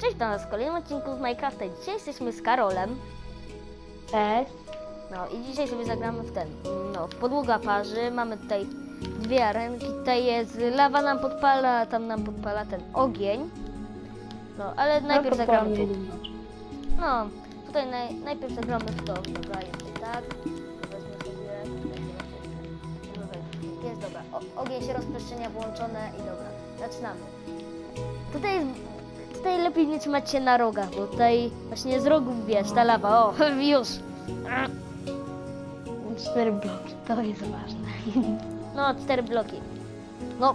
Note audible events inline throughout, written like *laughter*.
Cześć do nas w kolejnym odcinku z Minecrafta. Dzisiaj jesteśmy z Karolem. Cześć. No i dzisiaj sobie zagramy w ten. No, w podłoga parzy. Mamy tutaj dwie arenki. Tutaj jest lawa nam podpala, tam nam podpala ten ogień. No, ale najpierw zagramy tu. No, tutaj naj, najpierw zagramy w to. Dobra, jest tak. Wezmę sobie. Jest dobra. O, ogień się rozprzestrzenia, włączone i dobra. Zaczynamy. Tutaj jest, Tutaj lepiej nie trzymać się na rogach, bo tutaj właśnie z rogów wiesz, ta lawa. O, *laughs* już. Cztery bloki, to jest ważne. *laughs* No, cztery bloki. No.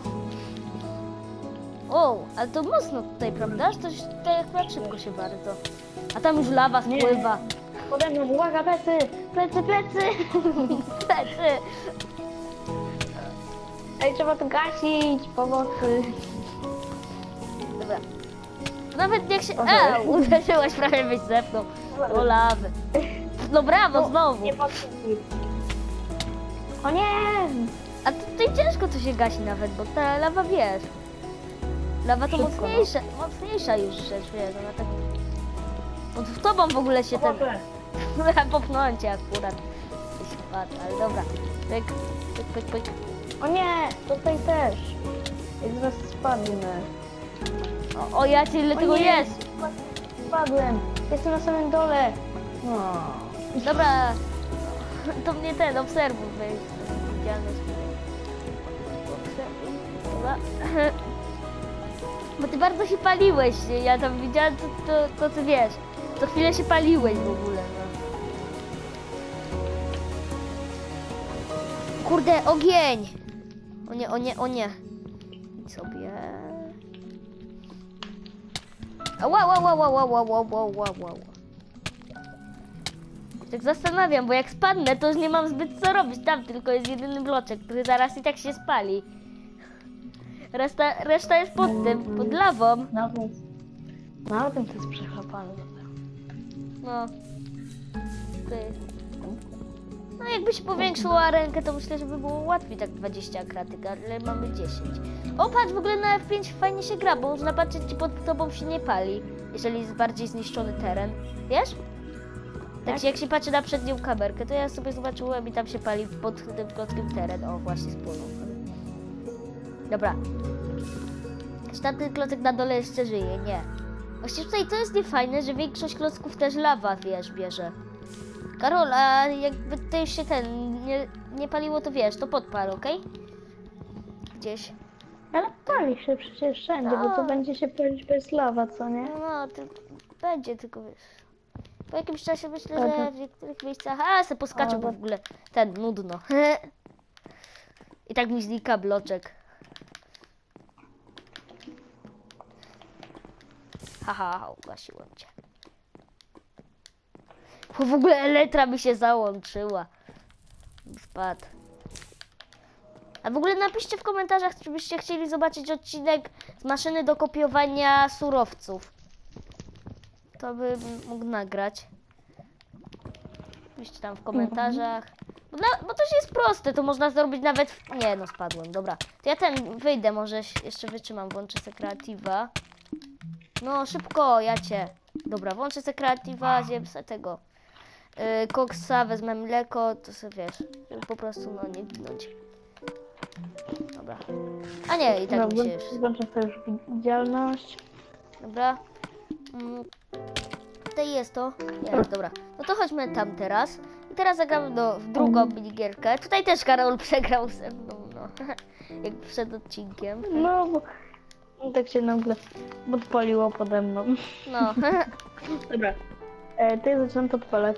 O, ale to mocno tutaj, prawda? To tutaj akurat szybko się bardzo. A tam już lawa spływa. Pode mną, uwaga, plecy! Plecy, plecy! *laughs* Plecy. Ej, trzeba to gasić! Pomocy! Nawet jak się... A, uderzyłaś prawie byś zepnął. O lawy. No brawo, znowu. Nie podchodzi. O nie! A tutaj ciężko to się gasi nawet, bo ta lawa wiesz. Lawa to Szybko, no. mocniejsza, mocniejsza już rzecz, wiesz, ona tak... Pod w tobą w ogóle się ten... *laughs* Popchnąłem cię akurat. Wpadł, ale dobra. Pyk, pyk, pyk, pyk. O nie! Tutaj też! Jak zaraz spadnę. O, o ja cię ile tego nie! jest. Spadłem! Jestem na samym dole! No. Dobra. To mnie ten obserwuj, weź. Widzialny Obserwuj. Bo ty bardzo się paliłeś. Ja tam widziałem to, to, to ty wiesz. Co chwilę się paliłeś w ogóle. No. Kurde, ogień! O nie, o nie, o nie. I sobie. Ła, ła, ła, ła, ła, ła, ła, ła, ła, ła. Tak zastanawiam, bo jak spadnę, to już nie mam zbyt co robić. Tam tylko jest jedyny bloczek, który zaraz i tak się spali. Reszta, reszta jest pod tym, pod lawą. Na tym, na tym to jest przechlapane. No. Ty. No jakby się powiększyła rękę, to myślę, że by było łatwiej tak 20 kratek, ale mamy 10. O patrz, w ogóle na F5 fajnie się gra, bo można patrzeć ci pod tobą się nie pali, jeżeli jest bardziej zniszczony teren. Wiesz? Tak, Tak. jak się patrzy na przednią kamerkę, to ja sobie zobaczyłem i tam się pali pod tym klockiem teren. O, właśnie spłynął. Dobra. Czy tamten klocek na dole jeszcze żyje? Nie. Właśnie tutaj to jest niefajne, że większość klocków też lawa, wiesz, bierze. Karol, a jakby tutaj się ten nie, nie paliło, to wiesz, to podpal, okej? Gdzieś. Ale pali się przecież wszędzie, bo to Tak. będzie się palić bez lawa, co nie? No, no ty, będzie tylko, wiesz. Po jakimś czasie myślę, Ale że to- w niektórych miejscach, a se poskaczę, bo to- w ogóle ten, nudno. *laughs* I tak mi znika bloczek. Haha, ha, ugasiłem cię. Bo w ogóle elektra mi się załączyła. Spadł. A w ogóle napiszcie w komentarzach, czy byście chcieli zobaczyć odcinek z maszyny do kopiowania surowców. To bym mógł nagrać. Piszcie tam w komentarzach. Bo, na, bo to się jest proste, to można zrobić nawet... W... Nie, no spadłem, dobra. To ja ten wyjdę, może jeszcze wytrzymam, włączę se kreatywa. No szybko, ja cię. Dobra, włączę se kreatywa, zjem se tego. Yy, koksa, wezmę mleko, to sobie wiesz, żeby po prostu no nie ginąć. Dobra. A nie, i tak mi się już... Włączę sobie już widzialność. Dobra. Mm, Tutaj jest to. Jest, dobra. No to chodźmy tam teraz. I teraz zagramy do, w drugą minigierkę. Tutaj też Karol *laughs* przegrał ze mną, no. *laughs* Jak przed odcinkiem. No, bo no, tak się nagle podpaliło pode mną. No. *laughs* Dobra. E, to ja zaczynam podpalać.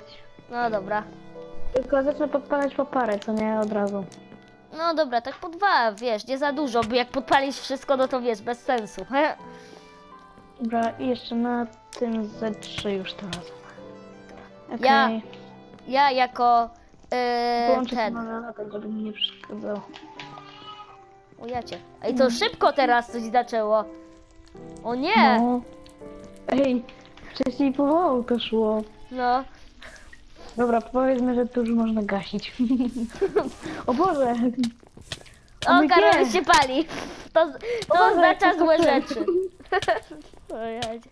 No dobra. Tylko zacznę podpalać po parę, co nie od razu. No dobra, tak po dwa, wiesz, nie za dużo, bo jak podpalisz wszystko, no to wiesz, bez sensu. Dobra, i jeszcze na tym ze trzy już teraz. Okej. Ja Ja jako yy, Wyłączę ten. latek, żeby mi nie przeszkadzało. O jacie. Ej, to szybko teraz coś zaczęło. O nie! No. Ej, wcześniej powolą to szło. No. Dobra, powiedzmy, że tu już można gasić. *laughs* o Boże! O, Karol się pali. To, to Boże, oznacza to złe rzeczy. *laughs* O, jadzie.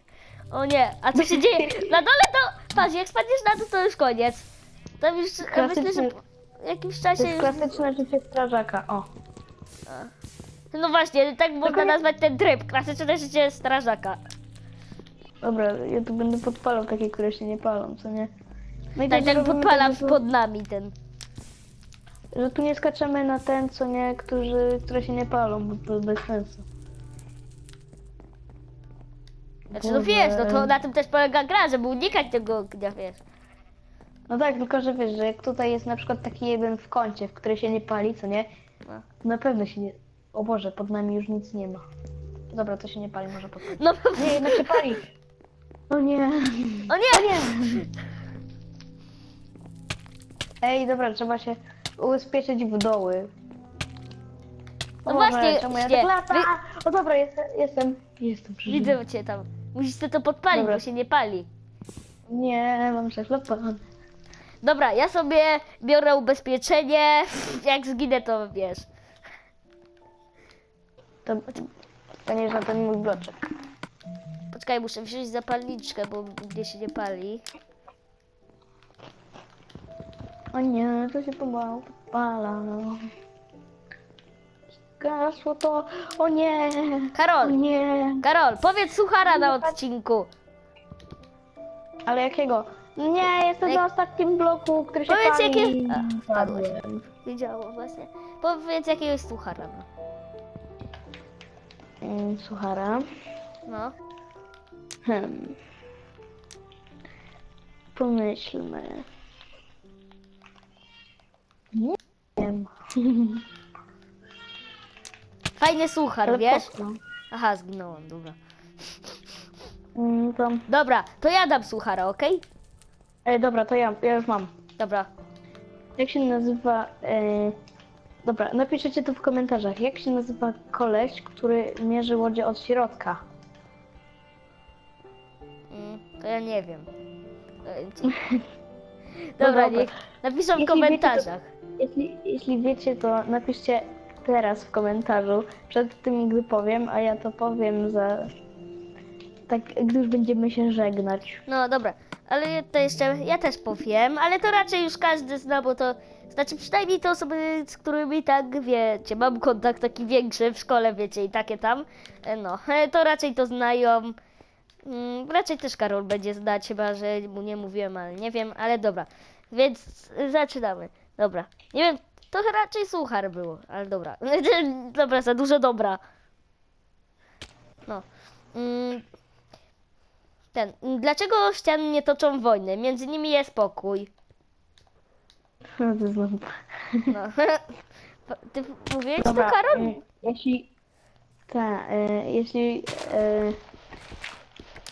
O nie, a co się dzieje? Na dole to, patrz, jak spadniesz na dół, to już koniec. Tam już, ja myślę, że po jakimś To czasie już... klasyczne życie strażaka, o. No właśnie, tak można Tylko nazwać ten tryb, klasyczne życie strażaka. Dobra, ja tu będę podpalał takie, które się nie palą, co nie? No i robimy podpalam tak, że tu- pod nami ten. Że tu nie skaczemy na ten, co nie, którzy, które się nie palą, bo to bez sensu. Znaczy, no Boże. wiesz, no to na tym też polega gra, żeby unikać tego ognia, wiesz. No tak, tylko że wiesz, że jak tutaj jest na przykład taki jeden w kącie, w który się nie pali, co nie? No. To na pewno się nie... O Boże, pod nami już nic nie ma. Dobra, to się nie pali, może podpalić. No, Nie, jednak się pali! O nie! o nie! Ej, dobra, trzeba się ubezpieczyć w doły. No Boże, właśnie, czemu ja nie, tak lata? O dobra, jestem, jestem, jestem przeżyłem. Widzę cię tam. Musisz to podpalić, Dobra. bo się nie pali. Nie, mam szeflopan. Dobra, ja sobie biorę ubezpieczenie. *laughs* Jak zginę, to wiesz. To, to nie jest na ten mój bloczek. Poczekaj, muszę wziąć zapalniczkę, bo gdzie się nie pali. O nie, to się pomału podpala. Gasło to. O nie! O Karol, nie! Karol, powiedz suchara na odcinku. Ale jakiego? Nie, jestem na ostatnim bloku, który się Powiedz, pali. jakie- A, wpadłeś. Padłem. Wiedziało właśnie. Powiedz jakiegoś suchara. no. Mm, Suchara. No. Hmm. Pomyślmy. Nie wiem. Fajny suchar, Ale wiesz? po co? Aha, zginąłem, dobra. Mm, to... Dobra, to ja dam suchara, okej? Ej, dobra, to ja, ja już mam. Dobra. Jak się nazywa... E... Dobra, napiszecie to w komentarzach. Jak się nazywa koleś, który mierzy łodzie od środka? Mm, to ja nie wiem. E, *laughs* ci- No Dobra, dobra. niech napiszą w Jeśli komentarzach. Jeśli, jeśli wiecie, to napiszcie teraz w komentarzu, przed tym, gdy powiem, a ja to powiem za... Tak, gdy już będziemy się żegnać. No dobra, ale to jeszcze ja też powiem, ale to raczej już każdy zna, bo to znaczy przynajmniej te osoby, z którymi tak wiecie, mam kontakt taki większy w szkole, wiecie, i takie tam, e, no, e, to raczej to znają. Mm, raczej też Karol będzie znać, chyba że mu nie mówiłem, ale nie wiem, ale dobra. Więc zaczynamy. Dobra. Nie wiem, to raczej suchar było, ale dobra. *laughs* dobra, za dużo dobra. No. Mm, ten. mm, Dlaczego ściany nie toczą wojny? Między nimi jest pokój. To znowu. No. *laughs* Ty mówiłeś Dobra, to, Karol? e, jeśli... Tak, e, jeśli... E,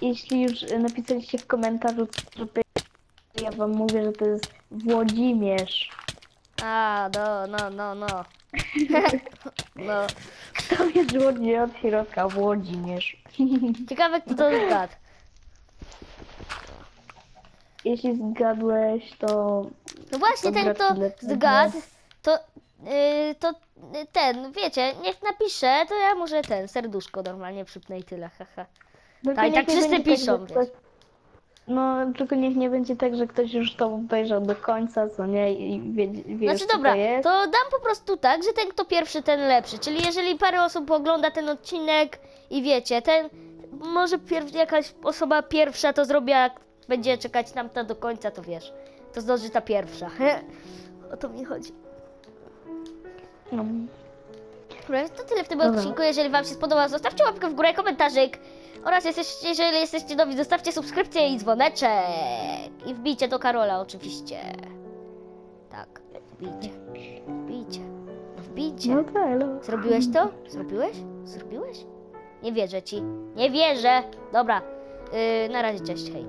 jeśli już napisaliście w komentarzu, to ja wam mówię, że to jest Włodzimierz. A, no, no, no, no. *laughs* no. To jest Łodzi od środka, Włodzimierz. *laughs* Ciekawe, kto to zgadł. Jeśli zgadłeś, to... No właśnie, ten, kto zgadł, to, yy, to yy, ten, wiecie, niech napisze, to ja może ten, serduszko normalnie przypnę i tyle, haha. Tylko Tak, tak wszyscy piszą, ktoś- No, tylko niech nie będzie tak, że ktoś już to obejrzał do końca, co nie, i wie, wie Znaczy co dobra, to jest. to dam po prostu tak, że ten kto pierwszy, ten lepszy. Czyli jeżeli parę osób ogląda ten odcinek i wiecie, ten może pierw, jakaś osoba pierwsza to zrobi, jak będzie czekać nam ta do końca, to wiesz, to zdąży ta pierwsza. *laughs* o to mi chodzi. No. Dobra, więc to tyle w tym Dobra. odcinku. Jeżeli Wam się spodoba, zostawcie łapkę w górę, komentarzyk. Oraz jesteście, jeżeli jesteście nowi, zostawcie subskrypcję i dzwoneczek. I wbijcie do Karola oczywiście. Tak, wbijcie. Wbijcie. No wbijcie. No tak. Zrobiłeś to? Zrobiłeś? Zrobiłeś? Nie wierzę ci. Nie wierzę. Dobra. Yy, na razie, cześć, hej.